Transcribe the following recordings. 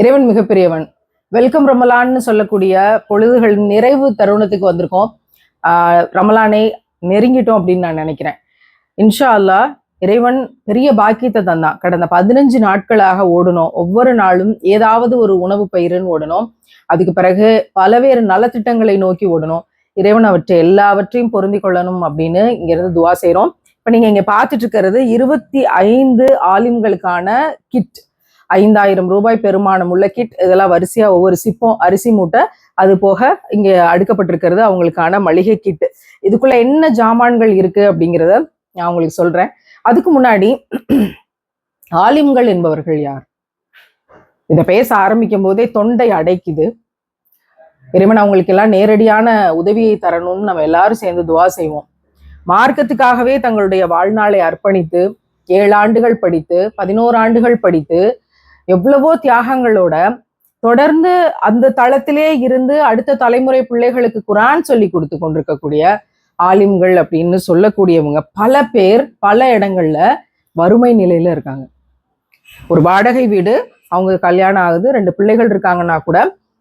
இறைவன் மிகப்பெரியவன். வெல்கம் ரமலான்னு சொல்லக்கூடிய பொழுதுகளின் நிறைவு தருணத்துக்கு வந்திருக்கோம். ரமலானை நெருங்கிட்டோம் அப்படின்னு நான் நினைக்கிறேன். இன்ஷா அல்லாஹ் இறைவன் பெரிய பாக்கியத்தை தந்தான். கடந்த பதினஞ்சு நாட்களாக ஓடணும் ஒவ்வொரு நாளும் ஏதாவது ஒரு உணவு பயிருன்னு ஓடணும் அதுக்கு பிறகு பலவேறு நலத்திட்டங்களை நோக்கி ஓடணும் இறைவன் அவற்றை எல்லாவற்றையும் பொருந்தி கொள்ளணும் அப்படின்னு இங்கிருந்து துவா செய்கிறோம் இப்போ நீங்கள் இங்கே பார்த்துட்டு இருக்கிறது இருபத்தி ஐந்து ஆலிம்களுக்கான கிட். ஐந்தாயிரம் ரூபாய் பெருமானம் உள்ள கிட் இதெல்லாம் வரிசையா ஒவ்வொரு சிப்பம் அரிசி மூட்டை அது போக இங்க அடுக்கப்பட்டிருக்கிறது அவங்களுக்கான மளிகை கிட் இதுக்குள்ள என்ன ஜாமான்கள் இருக்கு அப்படிங்கிறத நான் உங்களுக்கு சொல்றேன். அதுக்கு முன்னாடி ஆலிம்கள் என்பவர்கள் யார்? இதை பேச ஆரம்பிக்கும் போதே தொண்டை அடைக்குது. இறைவன் அவங்களுக்கு எல்லாம் நேரடியான உதவியை தரணும்னு நம்ம எல்லாரும் சேர்ந்து துவா செய்வோம். மார்க்கத்துக்காகவே தங்களுடைய வாழ்நாளை அர்ப்பணித்து ஏழு ஆண்டுகள் படித்து பதினோரு ஆண்டுகள் படித்து எவ்வளவோ தியாகங்களோட தொடர்ந்து அந்த தளத்திலே இருந்து அடுத்த தலைமுறை பிள்ளைகளுக்கு குரான் சொல்லி கொடுத்து கொண்டிருக்கக்கூடிய ஆலிம்கள் அப்படின்னு சொல்லக்கூடியவங்க பல பேர் பல இடங்கள்ல வறுமை நிலையில இருக்காங்க. ஒரு வாடகை வீடு அவங்க கல்யாணம் ஆகுது ரெண்டு பிள்ளைகள் இருக்காங்கன்னா கூட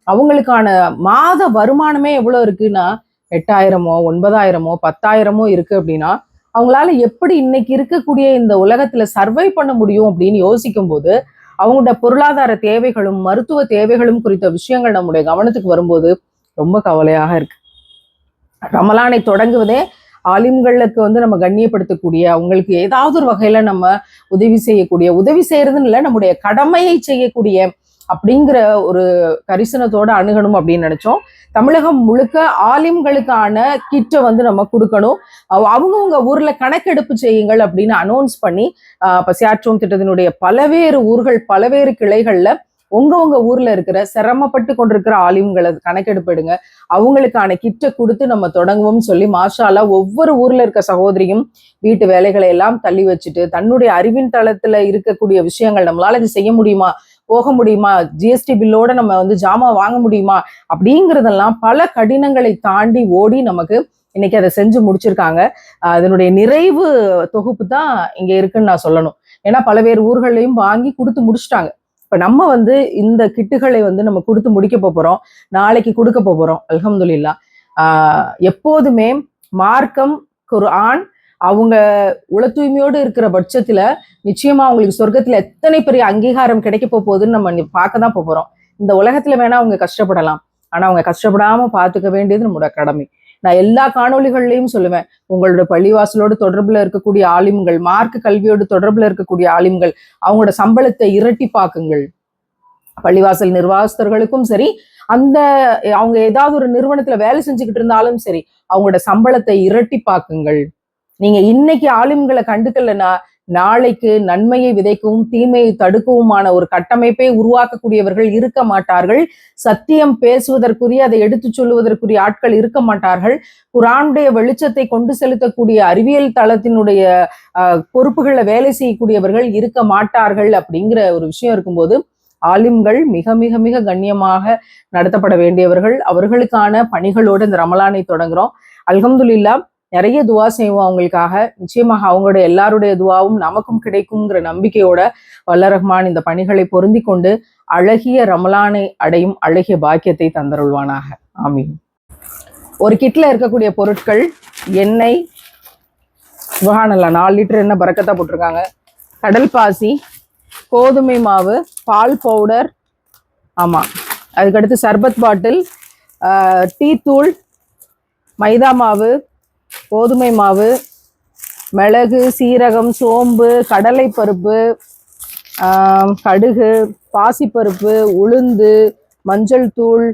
அவங்களுக்கான மாத வருமானமே எவ்வளவு இருக்குன்னா எட்டாயிரமோ ஒன்பதாயிரமோ பத்தாயிரமோ இருக்கு அப்படின்னா அவங்களால எப்படி இன்னைக்கு இருக்கக்கூடிய இந்த உலகத்துல சர்வை பண்ண முடியும் அப்படின்னு யோசிக்கும் போது அவங்களோட பொருளாதார தேவைகளும் மருத்துவ தேவைகளும் குறித்த விஷயங்கள் நம்முடைய கவனத்துக்கு வரும்போது ரொம்ப கவலையாக இருக்கு. ரமலானை தொடங்குவதே ஆலிம்களுக்கு வந்து நம்ம கண்ணியப்படுத்தக்கூடிய அவங்களுக்கு ஏதாவது ஒரு வகையில நம்ம உதவி செய்யக்கூடிய உதவி செய்யறதுன்னு இல்லை நம்முடைய கடமையை செய்யக்கூடிய அப்படிங்கிற ஒரு கரிசனத்தோட அணுகணும் அப்படின்னு நினைச்சோம். தமிழகம் முழுக்க ஆலிம்களுக்கான கிட்டை வந்து நம்ம கொடுக்கணும். அவங்கவுங்க ஊர்ல கணக்கெடுப்பு செய்யுங்கள் அப்படின்னு அனௌன்ஸ் பண்ணி ஆஹ் பசியாற்றும் திட்டத்தினுடைய பலவேறு ஊர்கள் பலவேறு கிளைகள்ல உங்கவங்க ஊர்ல இருக்கிற சிரமப்பட்டு கொண்டிருக்கிற ஆலிம்களை கணக்கெடுப்பு எடுங்க. அவங்களுக்கான கிட்ட கொடுத்து நம்ம தொடங்குவோம்னு சொல்லி மாஷாலா ஒவ்வொரு ஊர்ல இருக்க சகோதரியும் வீட்டு வேலைகளை எல்லாம் தள்ளி வச்சுட்டு தன்னுடைய அறிவின் தளத்துல இருக்கக்கூடிய விஷயங்கள் நம்மளால இது செய்ய முடியுமா? போக முடியுமா? ஜிஎஸ்டி பில்லோட நம்ம வந்து ஜாமான் வாங்க முடியுமா? அப்படிங்கிறதெல்லாம் பல கடினங்களை தாண்டி ஓடி நமக்கு இன்னைக்கு அதை செஞ்சு முடிச்சிருக்காங்க. அதனுடைய நிறைவு தொகுப்பு தான் இங்க இருக்குன்னு நான் சொல்லணும். ஏன்னா பலவேறு ஊர்களையும் வாங்கி கொடுத்து முடிச்சிட்டாங்க. இப்ப நம்ம வந்து இந்த கிட்டுகளை வந்து நம்ம கொடுத்து முடிக்க போறோம். நாளைக்கு கொடுக்க போறோம். அலமதுல்லா ஆஹ் எப்போதுமே மார்க்கம் குர்ஆன் அவங்க உள தூய்மையோடு இருக்கிற பட்சத்துல நிச்சயமா அவங்களுக்கு சொர்க்கத்துல எத்தனை பெரிய அங்கீகாரம் கிடைக்க போகுதுன்னு நம்ம பார்க்க தான் போறோம். இந்த உலகத்துல வேணா அவங்க கஷ்டப்படலாம். ஆனா அவங்க கஷ்டப்படாம பார்த்துக்க வேண்டியது நம்மளோட கடமை. நான் எல்லா காணொலிகள்லையும் சொல்லுவேன். உங்களோட பள்ளிவாசலோடு தொடர்புல இருக்கக்கூடிய ஆலிம்கள் மார்க் கல்வியோடு தொடர்புல இருக்கக்கூடிய ஆலிம்கள் அவங்களோட சம்பளத்தை இரட்டிப்பாக்குங்கள் பள்ளிவாசல் நிர்வாகஸ்தர்களுக்கும் சரி அந்த அவங்க ஏதாவது ஒரு நிறுவனத்துல வேலை செஞ்சுக்கிட்டு இருந்தாலும் சரி அவங்களோட சம்பளத்தை இரட்டிப்பாக்குங்கள் நீங்க இன்னைக்கு ஆலிம்களை கண்டுக்கலன்னா நாளைக்கு நன்மையை விதைக்கவும் தீமையை தடுக்கவுமான ஒரு கட்டமைப்பை உருவாக்கக்கூடியவர்கள் இருக்க மாட்டார்கள். சத்தியம் பேசுவதற்குரிய அதை எடுத்துச் சொல்லுவதற்குரிய ஆட்கள் இருக்க மாட்டார்கள். குரானுடைய வெளிச்சத்தை கொண்டு செலுத்தக்கூடிய அறிவியல் தளத்தினுடைய பொறுப்புகளை பொறுப்புகளில் வேலை செய்யக்கூடியவர்கள் இருக்க மாட்டார்கள் அப்படிங்கிற ஒரு விஷயம் இருக்கும்போது ஆலிம்கள் மிக மிக மிக கண்ணியமாக நடத்தப்பட வேண்டியவர்கள். அவர்களுக்கான பணிகளோடு இந்த ரமலானை தொடங்குறோம். அல்ஹம்துல்லா நிறைய துவா செய்வோம் அவங்களுக்காக. நிச்சயமாக அவங்களுடைய எல்லாருடைய துவாவும் நமக்கும் கிடைக்குங்கிற நம்பிக்கையோட வல்ல ரஹ்மான் இந்த பணிகளை பொருந்தி கொண்டு அழகிய ரமலானை அடையும் அழகிய பாக்கியத்தை தந்தருள்வானாக. ஆமீன். ஒரு கிட்ல இருக்கக்கூடிய பொருட்கள் எண்ணெய் சுகானல்ல நாலு லிட்டர் எண்ணெய் பறக்கத்தான் போட்டிருக்காங்க. கடல் பாசி கோதுமை மாவு பால் பவுடர் ஆமாம் அதுக்கடுத்து சர்பத் பாட்டில் டீ தூள் மைதா மாவு கோதுமை மாவு மிளகு சீரகம் சோம்பு கடலைப்பருப்பு கடுகு பாசிப்பருப்பு உளுந்து மஞ்சள் தூள்.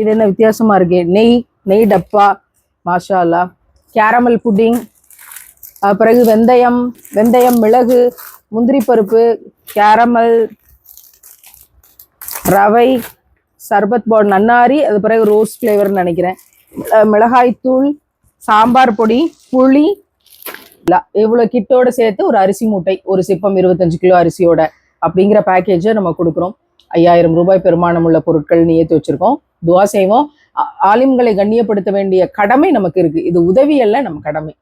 இது என்ன வித்தியாசமாக இருக்கு? நெய் நெய் டப்பா மாஷாலா கேரமல் புட்டிங் பிறகு வெந்தயம் வெந்தயம் மிளகு முந்திரி பருப்பு கேரமல் ரவை சர்பத் பவுட் நன்னாரி அது பிறகு ரோஸ் ஃப்ளேவர்னு நினைக்கிறேன். மிளகாய்த்தூள் சாம்பார் பொடி புளி இவ்வளவு கிட்டோட சேர்த்து ஒரு அரிசி மூட்டை ஒரு சிப்பம் இருபத்தஞ்சு கிலோ அரிசியோட அப்படிங்கிற பேக்கேஜை நம்ம கொடுக்குறோம். ஐயாயிரம் ரூபாய் பெருமானம் உள்ள பொருட்கள் நியத்து வச்சிருக்கோம். துவா செய்வோம். ஆலிம்களை கண்ணியப்படுத்த வேண்டிய கடமை நமக்கு இருக்கு. இது உதவியல்ல நம்ம கடமை.